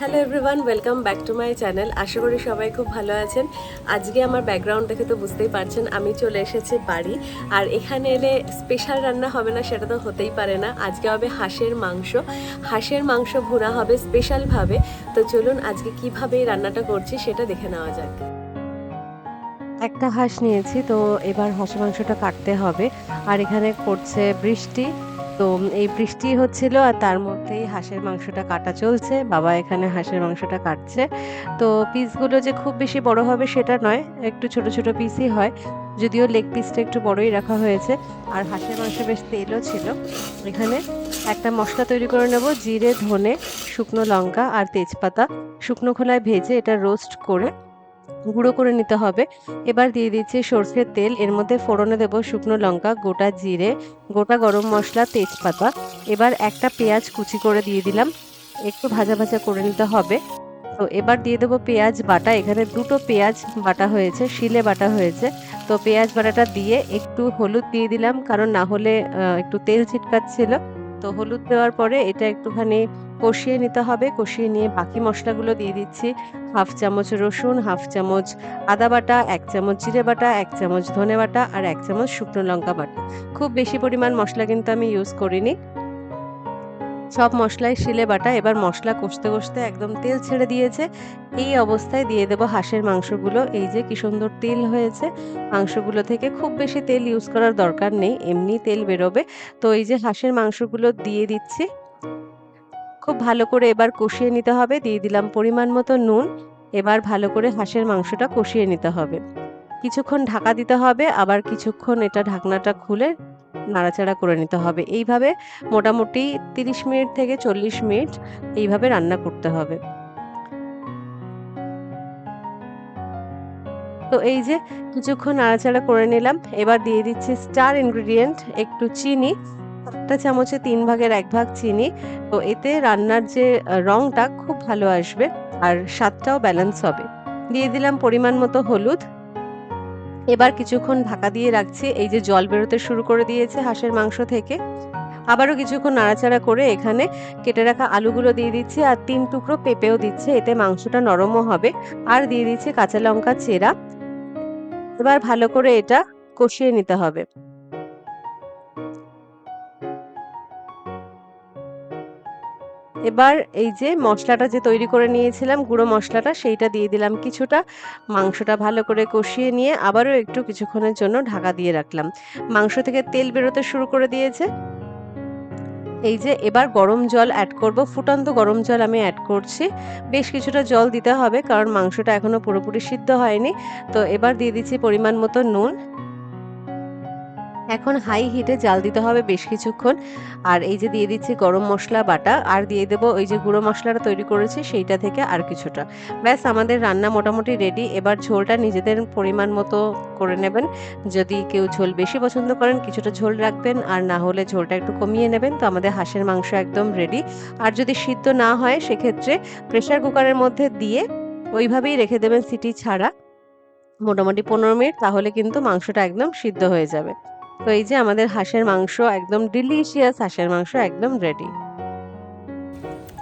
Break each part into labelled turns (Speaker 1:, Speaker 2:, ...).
Speaker 1: Hello everyone welcome back to my channel আশা করি সবাই খুব ভালো আছেন। আজকে আমার ব্যাকগ্রাউন্ড দেখে তো বুঝতেই পারছেন, আমি চলে এসেছি বাড়ি। আর এখানে এলে স্পেশাল রান্না হবে না, সেটা তো হতেই পারে না। আজকে হবে হাঁসের মাংস। হাঁসের মাংস ভুনা হবে স্পেশালভাবে তো চলুন আজকে কীভাবে রান্নাটা করছি, সেটা দেখে নেওয়া যাক। একটা হাঁস নিয়েছি, তো এবার হাঁসের মাংসটা কাটতে হবে। আর এখানে করছে বৃষ্টি। তো এই বৃষ্টি হচ্ছিল আর তার মধ্যেই হাঁসের মাংসটা কাটা চলছে। বাবা এখানে হাঁসের মাংসটা কাটছে। তো পিসগুলো যে খুব বেশি বড় হবে সেটা নয়, একটু ছোট ছোট পিসই হয়। যদিও লেগ পিসটা একটু বড়ই রাখা হয়েছে। আর হাঁসের মাংস বেশ তেলও ছিল। এখানে একটা মশলা তৈরি করে নেব, জিরে, ধনে, শুকনো লঙ্কা আর তেজপাতা। শুকনো খোলায় ভেজে এটা রোস্ট করে গুঁড়ো করে নিতে হবে। এবার দিয়ে দিচ্ছি সর্ষের তেল। এর মধ্যে ফোড়নে দেব শুকনো লঙ্কা, গোটা জিরে, গোটা গরম মশলা, তেজপাতা। এবার একটা পেঁয়াজ কুচি করে দিয়ে দিলাম। একটু ভাজা ভাজা করে নিতে হবে। তো এবার দিয়ে দেবো পেঁয়াজ বাটা। এখানে দুটো পেঁয়াজ বাটা হয়েছে, শিলে বাটা হয়েছে। তো পেঁয়াজ বাটাটা দিয়ে একটু হলুদ দিয়ে দিলাম। কারণ না হলে একটু তেল ছিটকাচ্ছিল। তো হলুদ দেওয়ার পরে এটা একটুখানি কষিয়ে নিতে হবে, কষিয়ে নিয়ে বাকি মশলাগুলো দিয়ে দিচ্ছি। হাফ চামচ রসুন, হাফ চামচ আদা বাটা, এক চামচ জিরে বাটা, এক চামচ ধনে বাটা আর এক চামচ শুকনো লঙ্কা বাটা। খুব বেশি পরিমাণ মশলা কিন্তু আমি ইউজ করিনি। সব মশলাই শিলে বাটা, এবার মশলা কষতে কষতে একদম তেল ছেড়ে দিয়েছে। এই অবস্থায় দিয়ে দেবো হাঁসের মাংসগুলো। এই যে কি সুন্দর তেল হয়েছে, মাংসগুলো থেকে খুব বেশি তেল ইউজ করার দরকার নেই, এমনি তেল বেরোবে। তো এই যে হাঁসের মাংসগুলো দিয়ে দিচ্ছি। খুব ভালো করে এবার কষিয়ে নিতে হবে। দিয়ে দিলাম পরিমাণ মতো নুন। এবার ভালো করে হাঁসের মাংসটা কষিয়ে নিতে হবে। কিছুক্ষণ ঢাকা দিতে হবে। আবার কিছুক্ষণ এটা ঢাকনাটা খুলে নাড়াচাড়া করে নিতে হবে। এইভাবে মোটামুটি তিরিশ মিনিট থেকে চল্লিশ মিনিট এইভাবে রান্না করতে হবে। তো এই যে কিছুক্ষণ নাড়াচাড়া করে নিলাম। এবার দিয়ে দিচ্ছি স্টার ইনগ্রিডিয়েন্ট, একটু চিনি। একটা চামচে তিন ভাগের এক ভাগ চিনি। তো এতে রান্নার যে রংটা খুব ভালো আসবে আর স্বাদটাও ব্যালেন্স হবে। দিয়ে দিলাম পরিমাণ মতো হলুদ। এবার কিছুক্ষণ ঢাকা দিয়ে রাখছি। এই যে জল বেরোতে শুরু করে দিয়েছে হাঁসের মাংস থেকে। আবারও কিছুক্ষণ নাড়াচাড়া করে এখানে কেটে রাখা আলুগুলো দিয়ে দিচ্ছি আর তিন টুকরো পেঁপেও দিচ্ছে। এতে মাংসটা নরমও হবে আর দিয়ে দিচ্ছে কাঁচা লঙ্কা, চেরা। এবার ভালো করে এটা কষিয়ে নিতে হবে। এবার এই যে মশলাটা যে তৈরি করে নিয়েছিলাম, গুঁড়ো মশলাটা, সেইটা দিয়ে দিলাম কিছুটা। মাংসটা ভালো করে কষিয়ে নিয়ে আবারও একটু কিছুক্ষণের জন্য ঢাকা দিয়ে রাখলাম। মাংস থেকে তেল বেরোতে শুরু করে দিয়েছে। এই যে এবার গরম জল অ্যাড করব। ফুটন্ত গরম জল আমি অ্যাড করছি। বেশ কিছুটা জল দিতে হবে, কারণ মাংসটা এখনও পুরোপুরি সিদ্ধ হয়নি। তো এবার দিয়ে দিচ্ছি পরিমাণ মতো নুন। এখন হাই হিটে জাল দিতে হবে বেশ কিছুক্ষণ। আর এই যে দিয়ে দিচ্ছি গরম মশলা বাটা, আর দিয়ে দেবো ওই যে গুঁড়ো মশলাটা তৈরি করেছি সেইটা থেকে আর কিছুটা। ব্যাস, আমাদের রান্না মোটামুটি রেডি এবার ঝোলটা নিজেদের পরিমাণ মতো করে নেবেন। যদি কেউ ঝোল বেশি পছন্দ করেন, কিছুটা ঝোল রাখবেন। আর না হলে ঝোলটা একটু কমিয়ে নেবেন। তো আমাদের হাঁসের মাংস একদম রেডি আর যদি সিদ্ধ না হয়, সেক্ষেত্রে প্রেশার কুকারের মধ্যে দিয়ে ওইভাবেই রেখে দেবেন সিটি ছাড়া। মোটামুটি পনেরো মিনিট, তাহলে কিন্তু মাংসটা একদম সিদ্ধ হয়ে যাবে। তো এই যে আমাদের হাঁসের মাংস একদম ডিলিশিয়াস হাঁসের মাংস একদম রেডি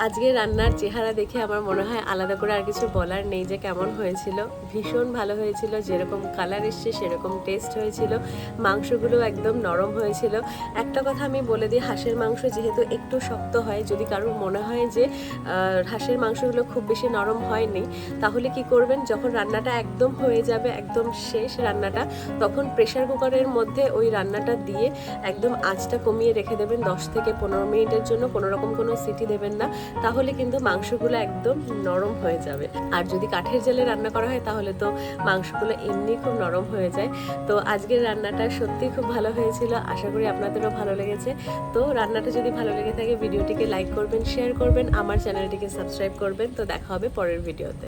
Speaker 1: আজকে রান্নার চেহারা দেখে আমার মনে হয় আলাদা করে আর কিছু বলার নেই যে কেমন হয়েছিল। ভীষণ ভালো হয়েছিল, যেরকম কালার এসছে, সেরকম টেস্ট হয়েছিল। মাংসগুলো একদম নরম হয়েছিল। একটা কথা আমি বলে দিই, হাঁসের মাংস যেহেতু একটু শক্ত হয়, যদি কারোর মনে হয় যে হাঁসের মাংসগুলো খুব বেশি নরম হয়নি, তাহলে কি করবেন? যখন রান্নাটা একদম হয়ে যাবে, একদম শেষ রান্নাটা, তখন প্রেশার কুকারের মধ্যে ওই রান্নাটা দিয়ে একদম আঁচটা কমিয়ে রেখে দেবেন। দশ থেকে পনেরো মিনিটের জন্য, কোনো রকম কোনো সিটি দেবেন না। তাহলে কিন্তু মাংসগুলো একদম নরম হয়ে যাবে। আর যদি কাঠের জালে রান্না করা হয়, তাহলে তো মাংসগুলো এমনি খুব নরম হয়ে যায়। তো আজকের রান্নাটা সত্যি খুব ভালো হয়েছিল। আশা করি আপনাদেরও ভালো লেগেছে। তো রান্নাটা যদি ভালো লেগে থাকে, ভিডিওটিকে লাইক করবেন শেয়ার করবেন, আমার চ্যানেলটিকে সাবস্ক্রাইব করবেন। তো দেখা হবে পরের ভিডিওতে